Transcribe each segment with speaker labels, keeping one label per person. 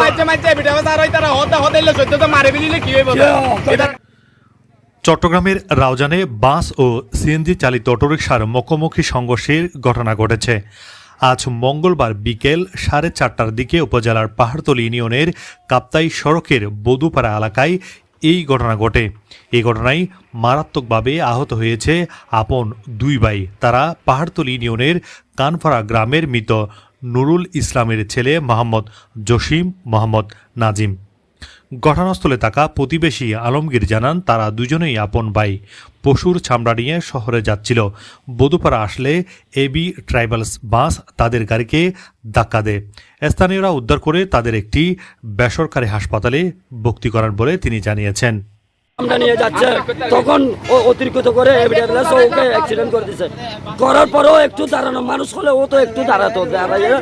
Speaker 1: মাইছে মাইছে video সার হই তারা হতে হতে সত্য তো মারে বিলিলে কি হইব?
Speaker 2: চট্টগ্রামের রাউজানে বাস ও সিএনজি চালিত অটোরিকশার মুখোমুখি সংঘর্ষের ঘটনা ঘটেছে। আজ মঙ্গলবার বিকেল সাড়ে চারটার দিকে উপজেলার পাহাড়তলি ইউনিয়নের কাপ্তাই সড়কের বদুপাড়া এলাকায় এই ঘটনা ঘটে। এই ঘটনায় মারাত্মকভাবে আহত হয়েছে আপন দুই ভাই। তারা পাহাড়তলি ইউনিয়নের কানফাড়া গ্রামের মৃত নুরুল ইসলামের ছেলে মোহাম্মদ জসিম মোহাম্মদ নাজিম। ঘটনাস্থলে থাকা প্রতিবেশী আলমগীর জানান, তারা দুজনেই আপন ভাই। পশুর চামড়া নিয়ে শহরে যাচ্ছিল। বধুপাড়া আসলে এবি ট্রাইবালস বাস তাদের গাড়িকে ধাক্কা দেয়। স্থানীয়রা উদ্ধার করে তাদের একটি বেসরকারি হাসপাতালে ভর্তি করান বলে তিনি জানিয়েছেন।
Speaker 3: আমরা নিয়ে যাচ্ছে তখন ও অতিরিক্ত করে এভিডেন্স ওকে অ্যাক্সিডেন্ট করে দিছে। করার পরেও একটু দাঁড়ানো মানুষ হলে ও তো একটু দাঁড়াতো দাঁড়াইয়ে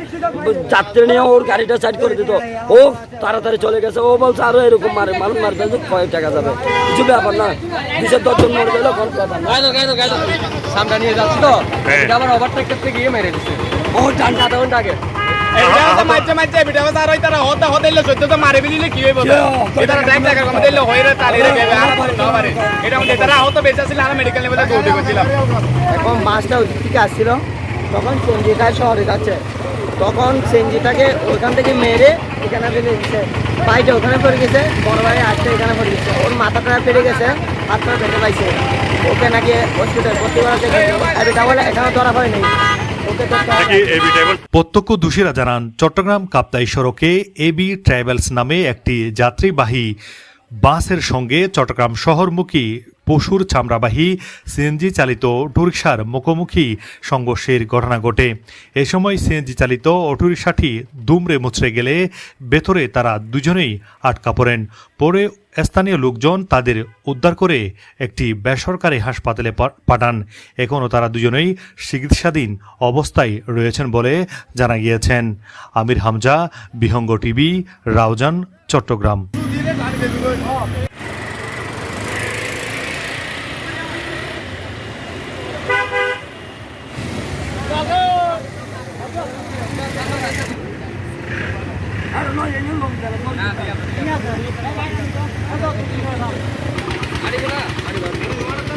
Speaker 3: যাত্রী নিয়ে ওর গাড়িটা সাইড করে দিত। ও তাড়াতাড়ি চলে গেছে ও বলছে আরও এরকম মারে মানুষ মারবে যে কয়েক টাকা যাবে। কিছু ব্যাপার না বিশেষ দশজন মরে গেলে
Speaker 4: সামনে নিয়ে যাচ্ছি তো। এটা আবার ওভারটেক করতে গিয়ে মেরে দিচ্ছে
Speaker 3: ও টান আধা ঘণ্টা আগে।
Speaker 5: এখন মাছটা ওই থেকে আসছিল তখন সেনজিটা শহরে যাচ্ছে। তখন সেনজিটাকে ওইখান থেকে মেরে এখানে ফেলে দিচ্ছে ভাইটা ওখানে পড়ে গেছে বড় ভাই আসতে এখানে পড়ে গেছে। ওর মাথাটা পেরে গেছে হাতটা পেটে পাইছে। ওকে নাকি হসপিটাল ভর্তি করা থেকে এখানে ধরা হয়নি। ওকে
Speaker 2: দোষীরা জানান, চট্টগ্রাম কাপ্তাই সড়কে এবি ট্রাভেলস নামে একটি যাত্রীবাহী বাসের সঙ্গে চট্টগ্রাম শহরমুখী পশুর চামড়াবাহী সিএনজি চালিত অটোরিকশার মুখোমুখি সংঘর্ষের ঘটনা ঘটে। এ সময় সিএনজি চালিত অটোরিকশাটি দুমড়ে মুচড়ে গেলে ভেতরে তারা দুজনেই আটকা পড়েন। পরে স্থানীয় লোকজন তাদের উদ্ধার করে একটি বেসরকারি হাসপাতালে পাঠান। এখনও তারা দুজনেই চিকিৎসাধীন অবস্থায় রয়েছেন বলে জানা গিয়েছেন। আমির হামজা, বিহঙ্গ টিভি, রাউজান, চট্টগ্রাম।
Speaker 4: আরে বলা আরে বলা